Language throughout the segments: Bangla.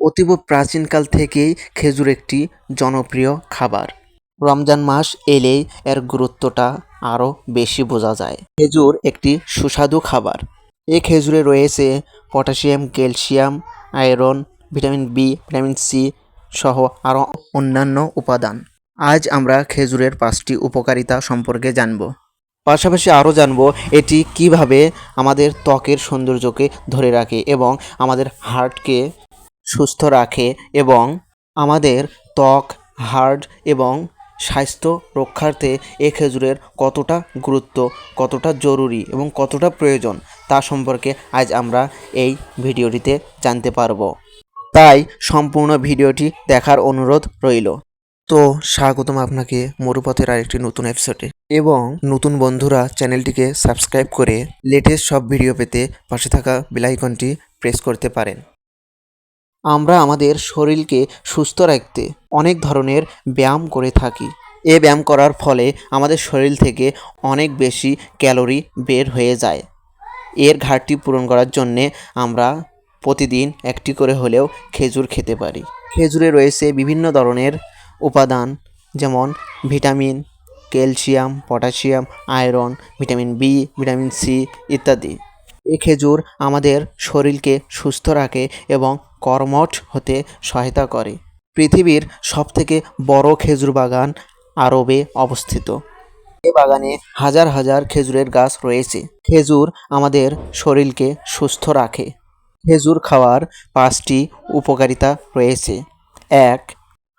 অতীব প্রাচীনকাল থেকেই খেজুর একটি জনপ্রিয় খাবার। রমজান মাস এলেই এর গুরুত্বটা আরও বেশি বোঝা যায়। খেজুর একটি সুস্বাদু খাবার। এই খেজুরে রয়েছে potassium, calcium, iron, vitamin B, vitamin C সহ আরও অন্যান্য উপাদান। আজ আমরা খেজুরের পাঁচটি উপকারিতা সম্পর্কে জানব। পাশাপাশি আরও জানব এটি কীভাবে আমাদের ত্বকের সৌন্দর্যকে ধরে রাখে এবং আমাদের হার্টকে সুস্থ রাখে এবং আমাদের ত্বক হার্ট এবং স্বাস্থ্য রক্ষার্থে এ খেজুরের কতটা গুরুত্ব, কতটা জরুরি এবং কতটা প্রয়োজন তা সম্পর্কে আজ আমরা এই ভিডিওটিতে জানতে পারব। তাই সম্পূর্ণ ভিডিওটি দেখার অনুরোধ রইল। তো স্বাগতম আপনাকে মরুপথের আরেকটি নতুন এপিসোডে এবং নতুন বন্ধুরা চ্যানেলটিকে সাবস্ক্রাইব করে লেটেস্ট সব ভিডিও পেতে পাশে থাকা বেলাইকনটি প্রেস করতে পারেন। আমরা আমাদের শরীরকে সুস্থ রাখতে অনেক ধরনের ব্যায়াম করে থাকি। এ ব্যায়াম করার ফলে আমাদের শরীর থেকে অনেক বেশি ক্যালোরি বের হয়ে যায়। এর ঘাটতি পূরণ করার জন্যে আমরা প্রতিদিন একটি করে হলেও খেজুর খেতে পারি। খেজুরে রয়েছে বিভিন্ন ধরনের উপাদান, যেমন vitamin, calcium, potassium, iron, vitamin B, vitamin C ইত্যাদি। এই খেজুর আমাদের শরীরকে সুস্থ রাখে এবং কর্মঠ হতে সহায়তা করে। পৃথিবীর সবথেকে বড় খেজুর বাগান আরবে অবস্থিত। এ বাগানে হাজার হাজার খেজুরের গাছ রয়েছে। খেজুর আমাদের শরীরকে সুস্থ রাখে। খেজুর খাওয়ার পাঁচটি উপকারিতা রয়েছে। এক,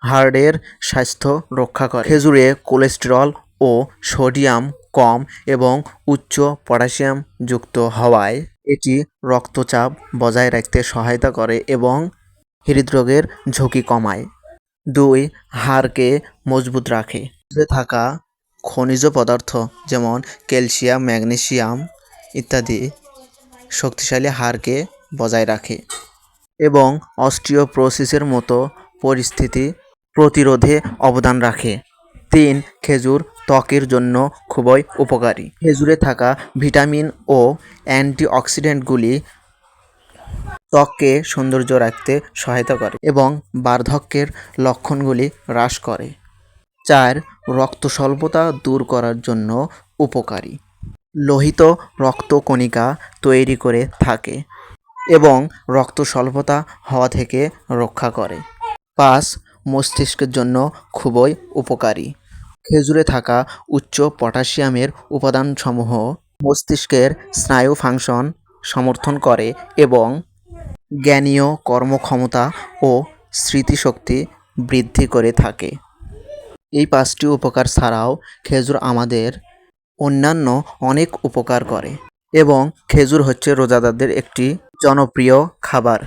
হার্টের স্বাস্থ্য রক্ষা করে। খেজুরে কোলেস্টেরল ও সোডিয়াম কম এবং উচ্চ পটাশিয়াম যুক্ত হওয়ায় এটি রক্তচাপ বজায় রাখতে সহায়তা করে এবং হৃদরোগের ঝুঁকি কমায়। দুই, হাড়কে মজবুত রাখে। থাকা খনিজ পদার্থ যেমন ক্যালসিয়াম, ম্যাগনেসিয়াম ইত্যাদি শক্তিশালী হাড়কে বজায় রাখে এবং অস্টিওপ্রোসিসের মতো পরিস্থিতি প্রতিরোধে অবদান রাখে। তিন, খেজুর ত্বকের জন্য খুবই উপকারী। খেজুরে থাকা ভিটামিন ও অ্যান্টিঅক্সিডেন্টগুলি ত্বককে সৌন্দর্য রাখতে সহায়তা করে এবং বার্ধক্যের লক্ষণগুলি হ্রাস করে। চার রক্ত স্বল্পতা দূর করার জন্য উপকারী। লোহিত রক্তকণিকা তৈরি করে থাকে এবং রক্ত স্বল্পতা হওয়া থেকে রক্ষা করে। পাঁচ মস্তিষ্কের জন্য খুবই উপকারী। খেজুরে থাকা উচ্চ পটাশিয়ামের উপাদানসমূহ মস্তিষ্কের স্নায়ু ফাংশন সমর্থন করে এবং জ্ঞানীয় কর্মক্ষমতা ও স্মৃতিশক্তি বৃদ্ধি করে থাকে। এই পাঁচটি উপকার ছাড়াও খেজুর আমাদের অন্যান্য অনেক উপকার করে এবং খেজুর হচ্ছে রোজাদারদের একটি জনপ্রিয় খাবার।